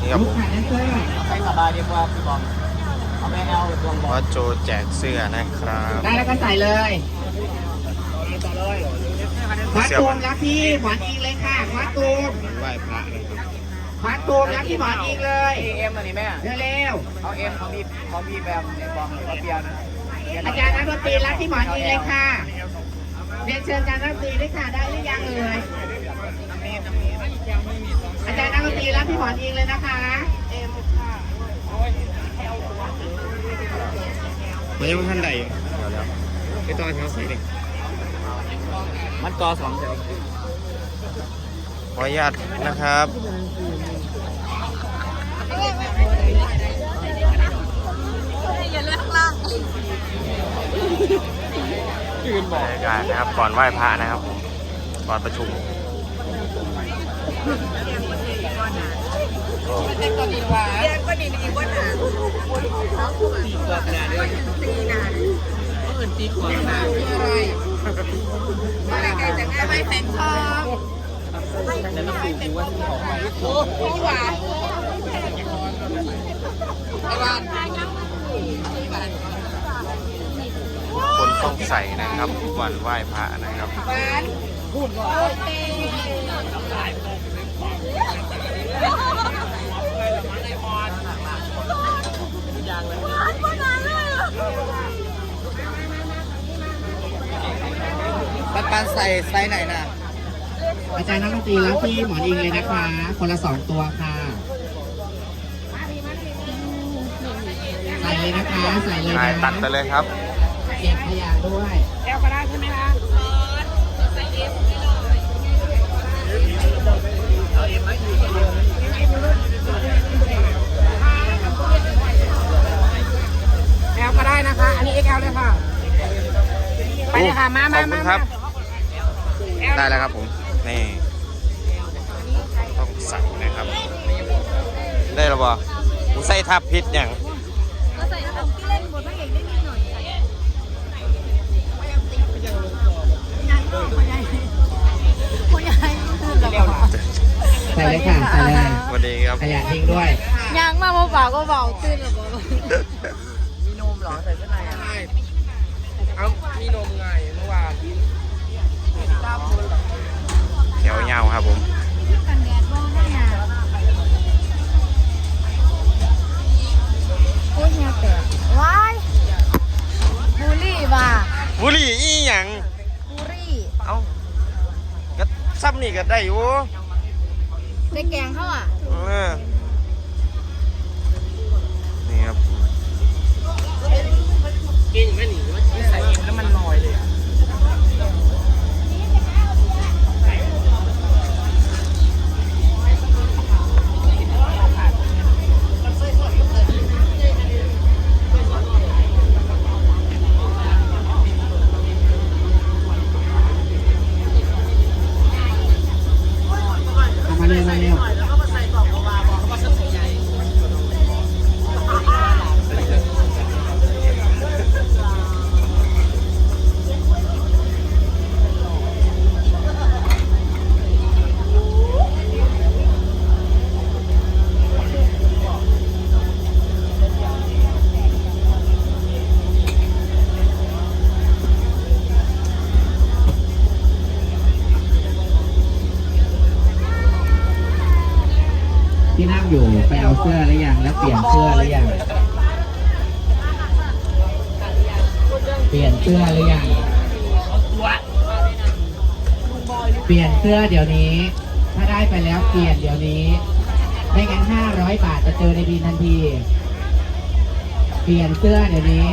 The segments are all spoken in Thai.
นี่ครับผมให้สบายดีกว่าพี่บอมเอาแม่เอาดวงบอลว่าโจแจกเสื้อนะครับ ได้แล้วก็ใส่เลยคว้าตูมรับพี่หมอนอิงเลยค่ะคว้าตูมไหว้พระนะครับคว้าตูมรับพี่หมอนอิงเลยเอ็มอันนี้แม่เร็วเอาเอ็มของพี่ของพี่แบบในบอมหรือว่าเปียนะๆอาจารย์นักดนตรีรับพี่หมอนอิงเลยค่ะเรียนเชิญอาจารย์นักดนตรีด้วยค่ะได้หรือยังเอ่ย อาจารย์นักดนตรีรับพี่หมอนอิงเลยนะคะไม่ยังท่านใดไอตอนเขาใส่เด็กมันกอสองเซลขออนุญาตนะครับอย่าเลือกล่างบรรยากาศนะครับ ก่อนไหว้พระนะครับ ก่อนประชุม เรียนก็ดีดีกว่าหนาตีกว่าขนาดนี้ตีหนาเงินตีกว่าขนาดนี้อะไรไกจากแม่ไม่แพงทองแต่ต้องดูว่าที่ของไปโอ้พี่หวานไอ้หวานคนต้องใส่นะครับวันไหว้พระนะครับพูดก่อนโอเค ปันปันใส่ไซส์ไหนน่ะอาจารย์นักดนตรีรับพี่หมอนอิงเลยนะคะ คนละสองตัวค่ะ ใส่เลยนะคะ ใส่เลยนายนะตัดไปเลยครับ เก็บขยะด้วยแอลก็ได้ใช่ไหมคะแอลก็ได้นะคะ อันนี้ XL เลยค่ะ ไปเลยค่ะ มาขมาอบคุมาณครับแอล ได้แล้วครับผม นี่ต้องใส่นะครับ ได้แล้วบ่กูใส่ทับพิษอย่างก็ใส่ตรงที่เล่นบทพระเอกได้นิดหน่อยค่ะยังก็คนใหญ่คนใหญ่ตื่นแล้วใส่เลยค่ะใส่เลยสวัสดีครับขยะทิ้งด้วยยังมาเบาๆก็เบาตื่นแล้วบ่มีนมเหรอใส่ข้างในอะเอามีนมไงเมื่อวาน แถวยาวครับผมกันแดดบ่ได้น่ะโอ้ยเฮียแตกว้ายบูลลี่ว่ะบุหรี่อีหยังบูลลี่เอ้าก็ซ้ำนี่ก็ได้อยู่ได้แกงเขาอะ อยู่ไปเอาเสื้อหรือยังแล้วเปลี่ยนเสื้อหรือยังเปลี่ยนเสื้อหรือยังเปลี่ยนเสื้อเดี๋ยวนี้ ถ้าได้ไปแล้วเปลี่ยนเดี๋ยวนี้ไม่งั้นห้าร้อยบาทจะเจอในบินทันที เปลี่ยนเสื้อเดี๋ยวนี้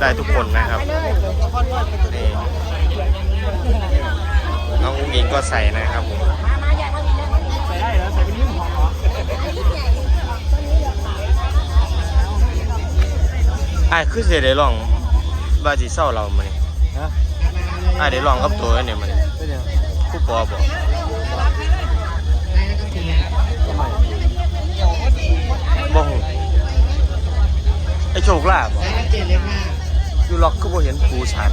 ได้ทุกคนนะครับนี่ใส่นะครับผมใส่ได้เหรอใส่เป็นนิ้วหอมเหรอไอ้ายคือสิได้ลองบาสิเศร้าเรามานี่ฮะไอ้ายได้ลองกับตัวเนี่ยมันเป็นยังผู้ปอบอกได้แล้วก็เปลี่ยนทำไมบ่ฮู้ไอ้โชคลาภได้แอยู่ล็อกคือบ่เห็นปูชัด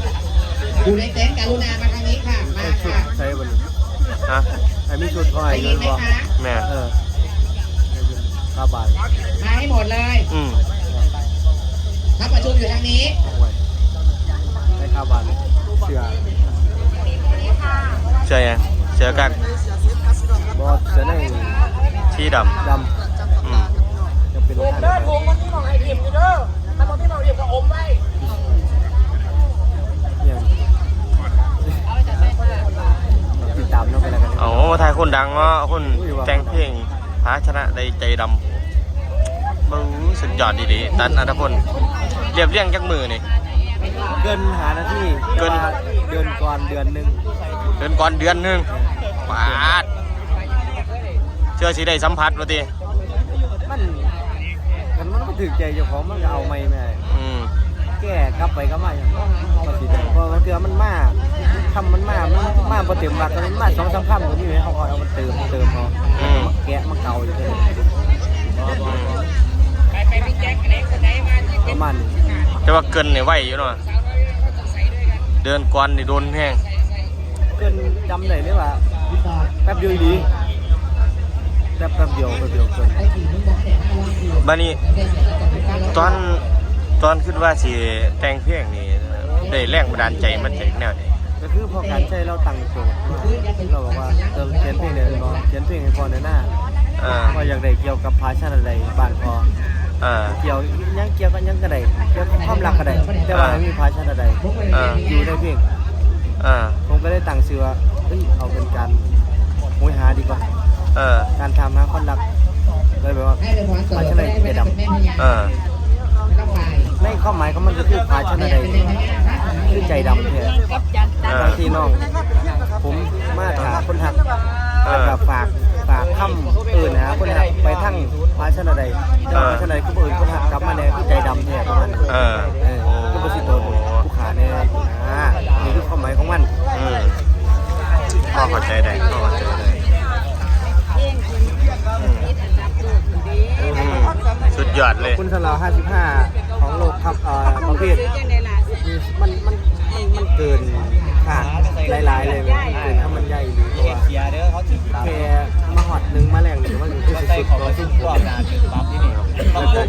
อยู่ในเต็นท์กรุณามาทางนี้ค่ะ มาใส่ชุดค่ะใส่บนฮะไอ้มีชุดก็ได้ไอ้ยิเงินนไหมบ่คะ แม่เออค่าบาทมาให้หมดเลยอืมครับประชุมอยู่ทางนี้ ไว้ได้ค่าบาทเสื้อเจอยังเจอกันบอสเสื้อในที่ดดำอืมำจะเป็นเดินท่าเด้อไหนถุงมันที่มองไอ้เทียมอยู่เด้อถ้ามันที่มองเทียมก็อมไว้ เนี่ยติ ดตามน้องไปแล้วกันเอามาถ่ายคนดังเนาะคนแต่งเพลงพาชนะได้ใจดำบูสุดยอดดีๆตันอัตพลเรียบเรียงจักมือนี่เกินหานาทีเกินเดือนก่อนเดือนหนึ่งเดือนก่อนเดือนหนึงปาดเชื่อสิได้สัมผัสว่าติมันมันมันก็ถึกใจเจ้าของมันก็เอาไม่แม่อืมแก้กลับไปก็มาอย่างก็สิได้เพราะมันเตือมันมา ทำมันมามันมาพอเต็มรักมันมาสองสามคำก็มีไหมเขาเอามาเติมเติมเอาอืมมาแกะมาเก่าอยู่เลยไปไปพี่แจ็คไหนคนไหนมาที่ประมาณนี้แต่ว่าเกินเนี่ยไหวอยู่เนาะเดือนก่อนนี่โดนแห้งเกินจำได้เลยว่าพี่ปอดแป๊บเดียวดีแป๊บแป๊บเดียวแป๊บเดียวเกินบ้าร้อยคิวบัดนี้ตอนตอนคิดว่าสิแต่งเพลงนี่ได้แรงบันดาลใจมันจากแนวไหน ก็คือพอการใช้เราตั้งโจทย์เราบอกว่าเติมเขียนเพลงเนี่ยเนาะเขียนเพลงให้พอในหน้าอ่าว่าอยากได้เกี่ยวกับพาชันอะไรบ้านพออ่าเกี่ยวยังเกี่ยวกับยังก็ไดเกี่ยวกับความรักก็ไดแต่ว่าไม่มีพาชั่นอะไรอ่าอยู่ในเพลงอ่าผมก็ได้ตั้งชื่อว่าเอ้ยเอาเป็นการมวยหาดีกว่าเออการทำหาคนรักเลยแบบว่าให้เป็นวันอไปได้ไม่ได้เป็นแม่า ในควาหมายของมันก็คือพาชนะไรคือใจดำแท้เออบางทีน้อง ผมมาถามคนหักเอแล้วก็ฝากฝากคำอื่นนะคนหักไปทั้งพาชนะไรเจ้าพาชนะไรก็อื่นคนหักกลับมาเนี่ยคือใจดำแท้ประมาณนั้นเออเออคือประสิทธิ์โดนผู้ขาเนี่ยนะนี่คือความหมายของมันพ่อเข้าใจได้พ่อเข้าใจได้สุดยอดเลย คุณสลา55 ของโลก ครัประเภทมันมันมันมันเกินขาดหลายๆเลยมันเกินถ้ามันใหญ่หรือตัวาาแค่มาหอดนึงมาแรงหรือว่าหนึ่งที่สุดๆตัวซุ่มพบที่